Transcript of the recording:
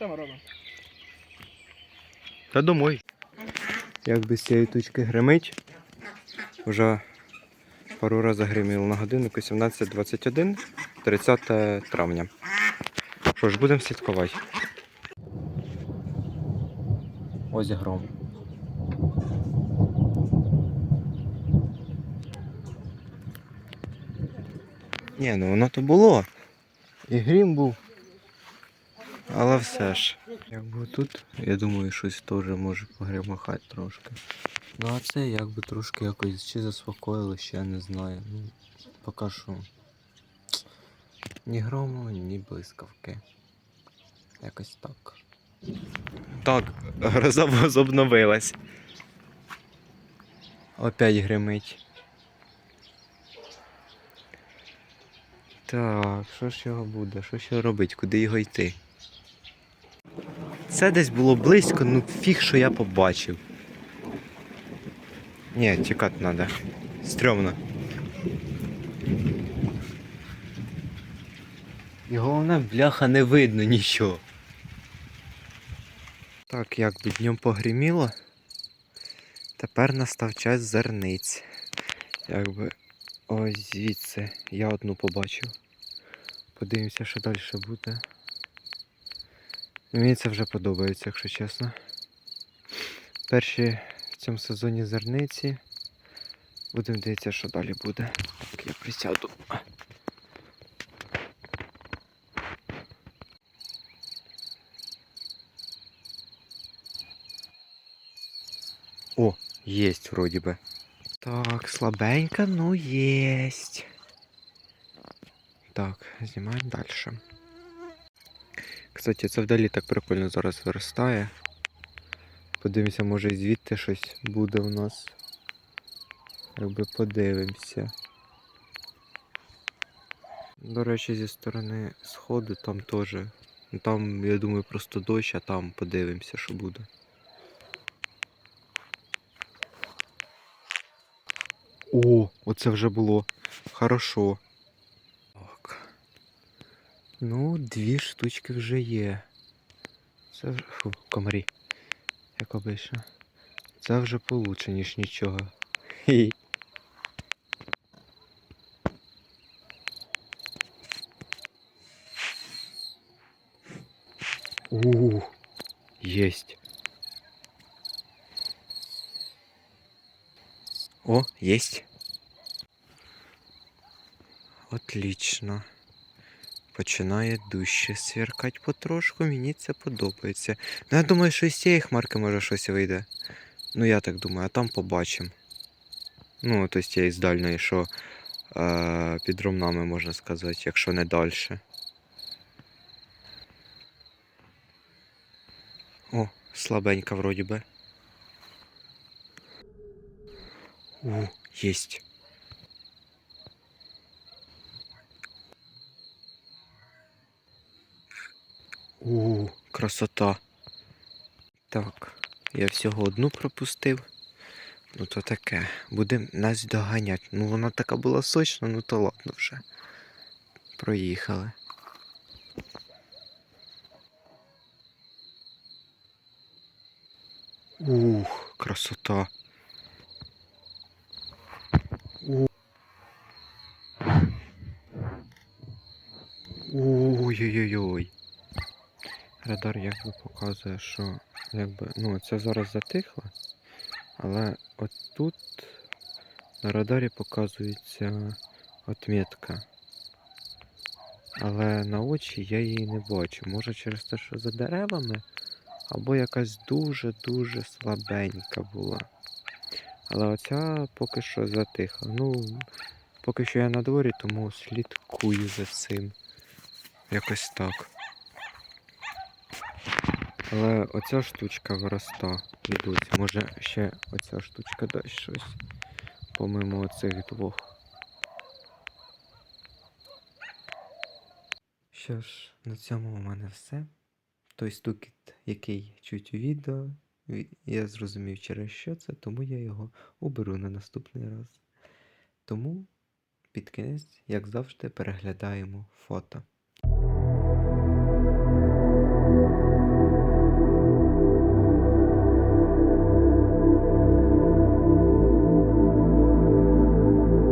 Що ми робимо? Та домой. Як без цієї тучки гримить, вже пару разів гриміло на годиннику 17.21, 30 травня. Що ж, будемо слідкувати. Ось гром. Ні, ну воно то було. І грім був. Але все ж. Якби тут, я думаю, щось теж може погремахати трошки. Ну а це якби трошки якось чи заспокоїло, ще я не знаю. Ну, поки що. Ні грому, ні блискавки. Якось так. Так, гроза возобновилась. Опять гримить. Так, що ж його буде? Що ж його робить? Куди його йти? Це десь було близько, ну фіг, що я побачив. Ні, тікати треба. Стрьомно. І головне, бляха, не видно нічого. Так, якби днем погриміло. Тепер настав час зерниць. Якби ось звідси я одну побачив. Подивимося, що далі буде. Мені це вже подобається, якщо чесно. Перші в цьому сезоні зерниці. Будемо дивитися, що далі буде. Так, я присяду. О, єсть вроді би. Так, слабенько, ну єсть. Так, знімаємо далі. Кстати, це вдалі так прикольно зараз виростає. Подивимося, може і звідти щось буде у нас. Якби подивимося. До речі, зі сторони сходу там теж. Ну, Там, я думаю, просто дощ, а там подивимося, що буде. О, оце вже було. Хорошо. Ну, дві штучки вже є. Це вже. Фу, комарі. Як обично. Це вже получше, ніж нічого. Хі. У, єсть. О, есть. Отлично. Починає дужче сверкать потрошку, мені це подобається. Ну, я думаю, що з цієї хмарки може щось вийде. Ну, я так думаю, а там побачимо. Ну, то з тієї з дальної, що е, під ромнами, можна сказати, якщо не далі. О, слабенька вроді би. У, есть. У, красота. Так, я всього одну пропустив. Ну то таке. Будем нас доганять. Ну вона така була сочна, ну то ладно вже. Проїхали. Ух, красота. Ой-ой-ой. Радар якби показує, що якби, ну це зараз затихло, але от тут на радарі показується отметка. Але на очі я її не бачу. Може через те, що за деревами, або якась дуже-дуже слабенька була. Але оця поки що затихла. Ну, поки що я на дворі, тому слідкую за цим. Якось так. Але оця штучка вироста. Ідуть. Може ще оця штучка дасть щось. Помимо оцих двох. Що ж, на цьому у мене все. Той стукіт, який чуть у відео, я зрозумів через що це, тому я його уберу на наступний раз. Тому під кінець, як завжди, переглядаємо фото.